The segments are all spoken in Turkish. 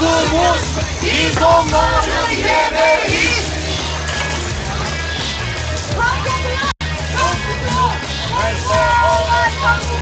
Somos e somos liberais. Mas é hora de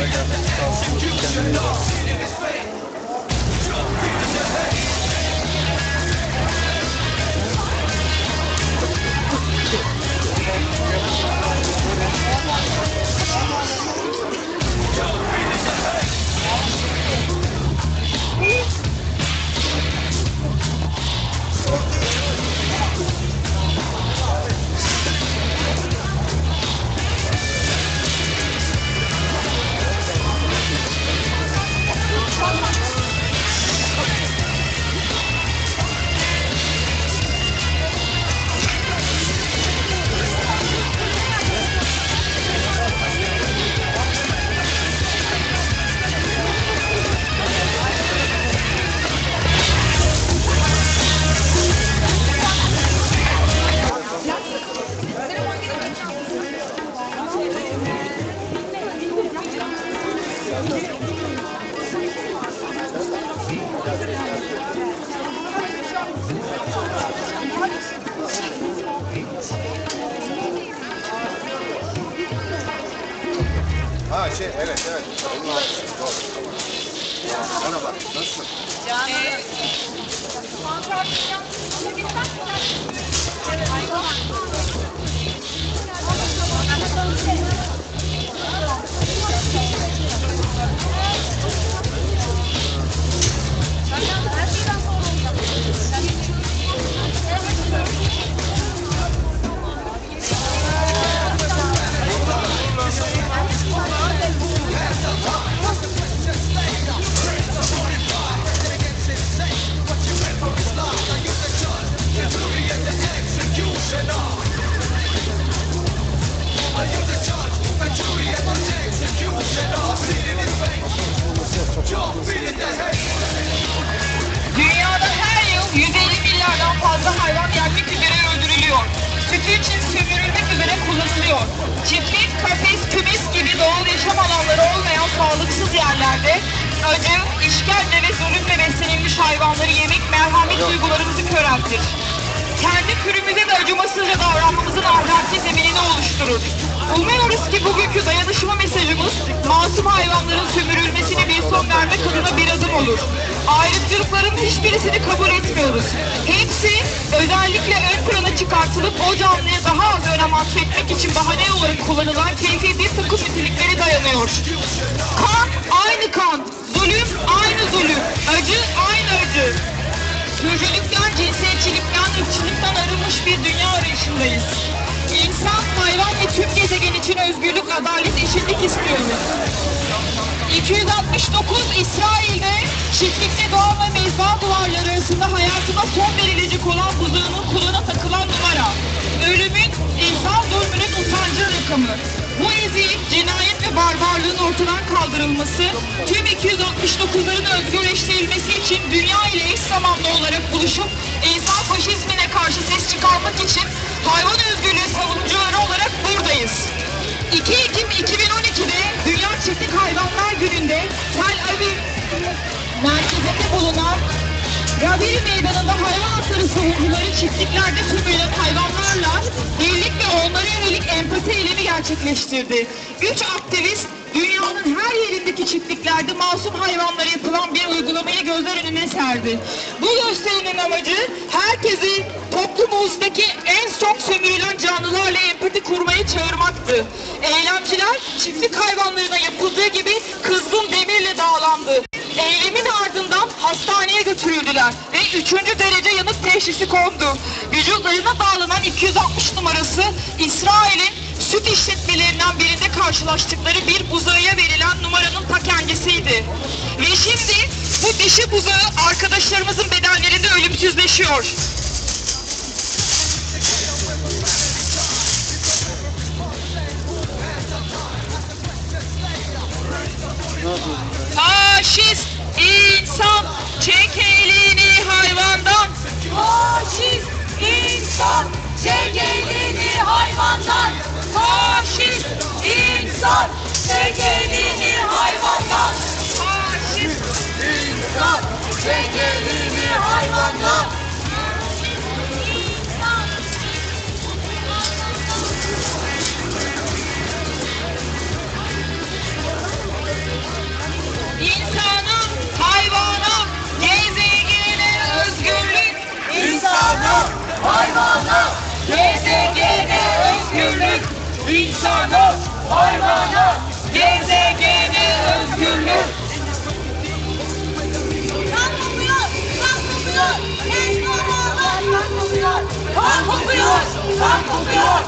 America, Ha şey evet evet. Haklısın doğru. Merhaba nasılsın? Dünyada Sütü için sömürülmek üzere kullanılıyor. Çiftlik, kafes, kümes gibi doğal yaşam alanları olmayan sağlıksız yerlerde acı, işkence ve zulümle beslenilmiş hayvanları yemek merhamet duygularımızı köreltir. Kendi türümüze de acımasızca davranmamızın ahlaki zeminini oluşturur. Umuyoruz ki bugünkü dayanışma mesajımız masum hayvanların sömürülmesine bir son vermek adına bir adım olur. Ayrımcılıkların hiçbirisini kabul etmiyoruz. Hepsi özellikle ön plana çıkartılıp o canlıya daha az önem atfetmek için bahane olarak kullanılan keyfi bir takım niteliklere dayanıyor. Kan aynı kan, zulüm aynı zulüm, acı aynı acı. Sürücülükten, cinsiyetçilikten, ırkçılıktan arınmış bir dünya arayışındayız. İnsan, hayvan ve tüm gezegen için özgürlük, adalet, eşitlik istiyoruz. 269 İsrail'de çiftlikte doğan ve mezba duvarları arasında hayatına son verilecek olan buzağının kulağına takılan numara. Ölümün, insan zulmünün utancı rakamı. Bu eziyet, cinayet ve barbarlığın ortadan kaldırılması, tüm 269'ların özgürleştirilmesi için dünya ile eş zamanlı olarak buluşup insan faşizmine karşı ses çıkarmak için hayvan özgürlüğü savunucuları olarak buradayız. 2 Ekim 2012'de Dünya Çiftlik Hayvanlar Günü'nde Tel Aviv merkezinde bulunan Rabiri Meydanı'nda hayvan hakları savunucuları çiftliklerde sömürülen hayvanlarla birlik ve onlara yönelik empati eylemi gerçekleştirdi. Üç aktivist her yerindeki çiftliklerde masum hayvanlara yapılan bir uygulamayı gözler önüne serdi. Bu gösterinin amacı herkesi toplumumuzdaki en çok sömürülen canlılarla empati kurmaya çağırmaktı. Eylemciler çiftlik hayvanlarına yapıldığı gibi kızgın demirle dağlandı. Eylemin ardından hastaneye götürüldüler ve 3. derece yanık teşhisi kondu. Vücutlarına bağlanan 260 numarası İsrail'in süt işletmelerinden birinde karşılaştıkları bir buzağıya verilen numaranın ta kendisiydi. Ve şimdi bu dişi buzağı arkadaşlarımızın bedenlerinde ölümsüzleşiyor. Faşist insan çek elini hayvandan. Faşist insan çek elini hayvandan. Faşist insan çek elini hayvandan. Faşist İnsan çek elini Hayvana, gezegene özgürlük. Kan kokuyor, kan kokuyor. Ejderhalar kan kokuyor. Kan kokuyor, kan kokuyor.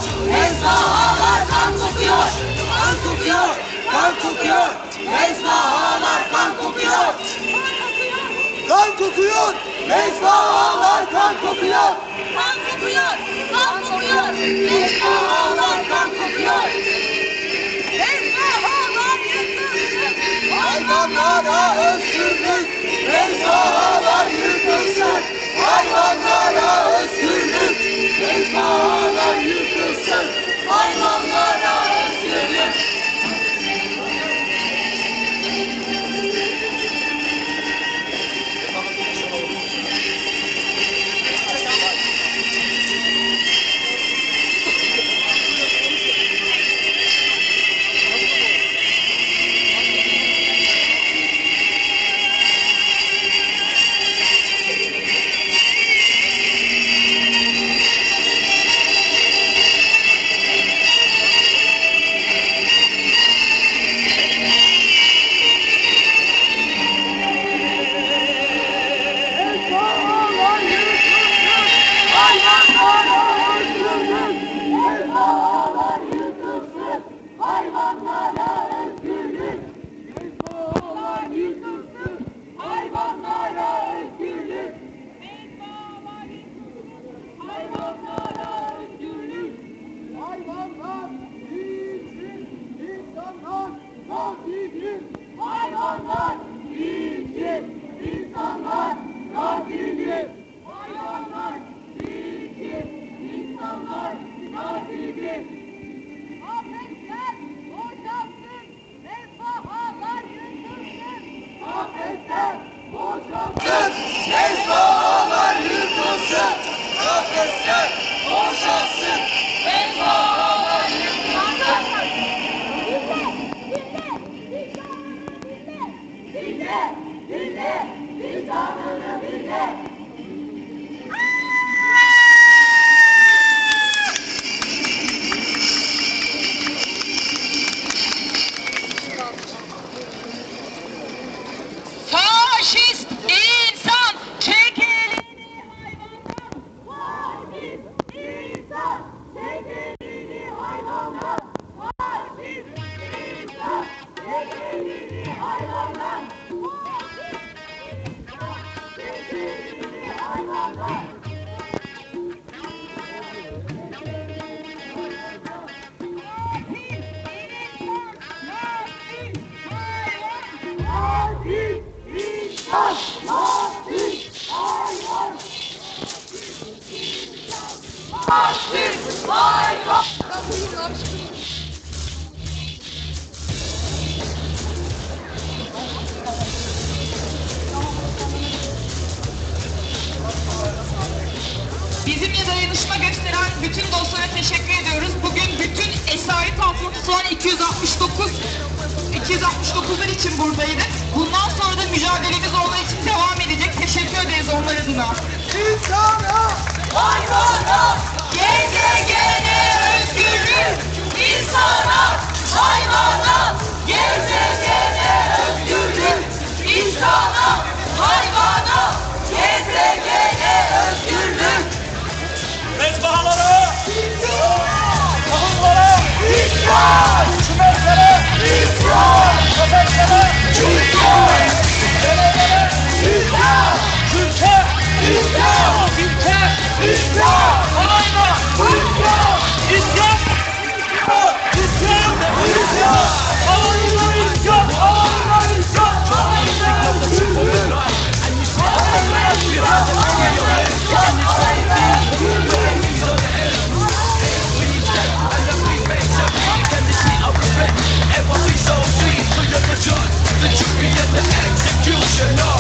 Ejderhalar kan kokuyor. Kan kokuyor, kan kokuyor. Ejderhalar kan kokuyor. Kan kokuyor. Ejderhalar kan kokuyor. Kan kokuyor, kan kokuyor. Ejderhalar kan Hayvanlara Kafesler boşalsın. Ejderhalar yıkılsın. Kafesler boşalsın. Ejderhalar Bizimle dayanışma gösteren bütün dostlara teşekkür ediyoruz. Bugün bütün esaret altında tutulan 269 269'lar için buradaydık. Bundan sonra da mücadelemiz onlar için devam edecek. Teşekkür ederiz onlar adına. İnsana Hayvana, Gezegene özgürlük, insana, hayvana, gezegene özgürlük, insana, hayvana, gezegene özgürlük. Mezbahalara, kavunlara, isyan, sümerlere, isyan, köpeklere, isyan, gelelere, isyan, külke, isyan, bilke, isyan. you know.